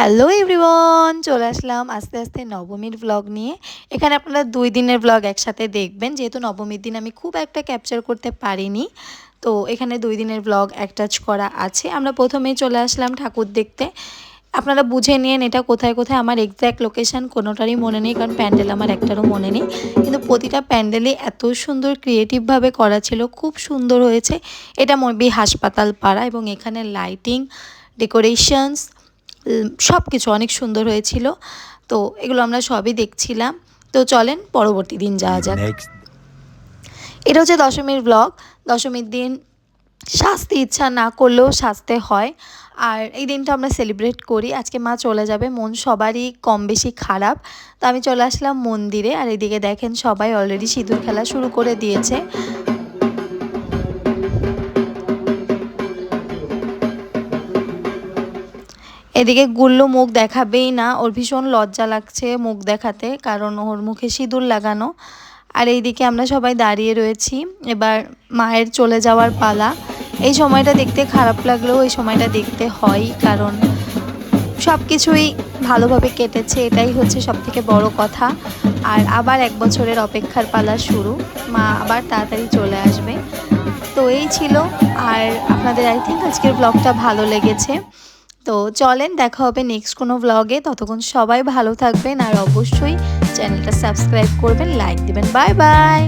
Hello everyone, চলে আসলাম আস্তে আস্তে নবমীর ব্লগ নিয়ে। এখানে আপনারা দুই দিনের ব্লগ একসাথে দেখবেন, যেহেতু নবমীর দিন আমি খুব একটা ক্যাপচার করতে পারিনি। তো এখানে দুই দিনের ব্লগ অ্যাটাচ করা আছে। আমরা প্রথমেই চলে আসলাম ঠাকুর দেখতে। আপনারা বুঝে নিন এটা কোথায় কোথায়। আমার এক্স্যাক্ট লোকেশান কোনোটারই মনে নেই, কারণ প্যান্ডেল আমার একটারও মনে নেই। কিন্তু প্রতিটা প্যান্ডেলই এত সুন্দর ক্রিয়েটিভভাবে করা ছিল, খুব সুন্দর হয়েছে। এটা মবি হাসপাতাল পাড়া এবং এখানে লাইটিং ডেকোরেশনস সব কিছু অনেক সুন্দর হয়েছিল। তো এগুলো আমরা সবই দেখছিলাম। তো চলেন পরবর্তী দিন যাওয়া যাক। এটা হচ্ছে দশমীর ব্লগ দশমীর দিন সাজতে ইচ্ছা না করলেও সাজতে হয়। আর এই দিনটা আমরা সেলিব্রেট করি। আজকে মা চলে যাবে। মন সবারই কম বেশি খারাপ। তো আমি চলে আসলাম মন্দিরে। আর এদিকে দেখেন সবাই অলরেডি সিঁদুর খেলা শুরু করে দিয়েছে। এদিকে গুল্লু মুখ দেখাবেই না, ওর ভীষণ লজ্জা লাগছে মুখ দেখাতে, কারণ ওর মুখে সিঁদুর লাগানো। আর এইদিকে আমরা সবাই দাঁড়িয়ে রয়েছি, এবার মায়ের চলে যাওয়ার পালা। এই সময়টা দেখতে খারাপ লাগলেও এই সময়টা দেখতে হয়, কারণ সব কিছুই ভালোভাবে কেটেছে, এটাই হচ্ছে সব থেকে বড় কথা। আর আবার এক বছরের অপেক্ষার পালা শুরু, মা আবার তাড়াতাড়ি চলে আসবে। তো এই ছিল, আর আপনাদের আই থিঙ্ক আজকের ব্লগটা ভালো লেগেছে। তো চলেন দেখা হবে নেক্সট কোনো ব্লগে ততক্ষণ সবাই ভালো থাকবেন আর অবশ্যই চ্যানেলটা সাবস্ক্রাইব করবেন লাইক দিবেন। Bye bye